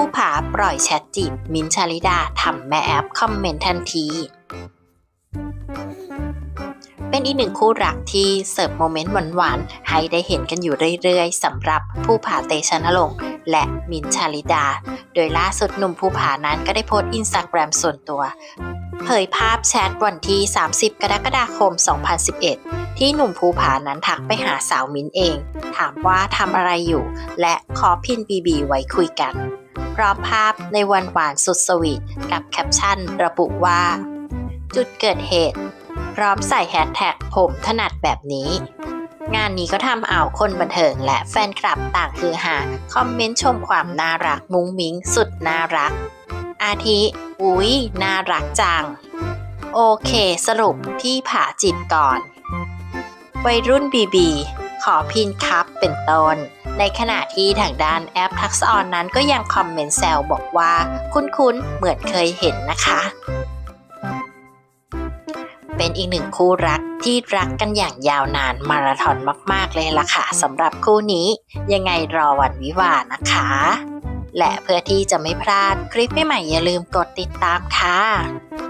ผู้ผาปล่อยแชทจีบมินชาลิดาทำแม่แอปคอมเมนต์ทันที เป็นอีกหนึ่งคู่รักที่เสิร์ฟโมเมนต์หวานๆ ให้ได้เห็นกันอยู่เรื่อยๆสำหรับผู้ผาเตชะนรงค์และมินชาลิดา โดยล่าสุดหนุ่มภูผานั้นก็ได้โพสต์อินสตาแกรมส่วนตัว เผยภาพแชทวันที่ 30 กรกฎาคม 2011 ที่หนุ่มภูผานั้นทักไปหาสาวมินเอง ถามว่าทำอะไรอยู่ และขอพินบีบีไว้คุยกัน พร้อมภาพในวันหวานสุดสวีทกับแคปชั่นระบุว่า จุดเกิดเหตุ พร้อมใส่แฮชแท็กผมถนัดแบบนี้ งานนี้ก็ทำเอาคนบันเทิงและแฟนคลับต่างคือหา คอมเมนต์ชมความน่ารักมุ้งมิ้งสุดน่ารัก อาทิ อุ๊ย น่ารักจัง โอเค สรุปพี่ผาจิบก่อน วัยรุ่นบีบี พินครับเป็นต้น ในขณะที่ทางด้านแอปทักษออนนั้นก็ยังคอมเมนต์แซวบอกว่า คุ้นๆเหมือนเคยเห็นนะคะเป็นอีกหนึ่งคู่รักที่รักกันอย่างยาวนานมาราธอนมาก ๆ เลยล่ะค่ะสำหรับคู่นี้ ยังไงรอวันวิวานะคะ และเพื่อที่จะไม่พลาดคลิปใหม่ๆอย่าลืมกดติดตามค่ะ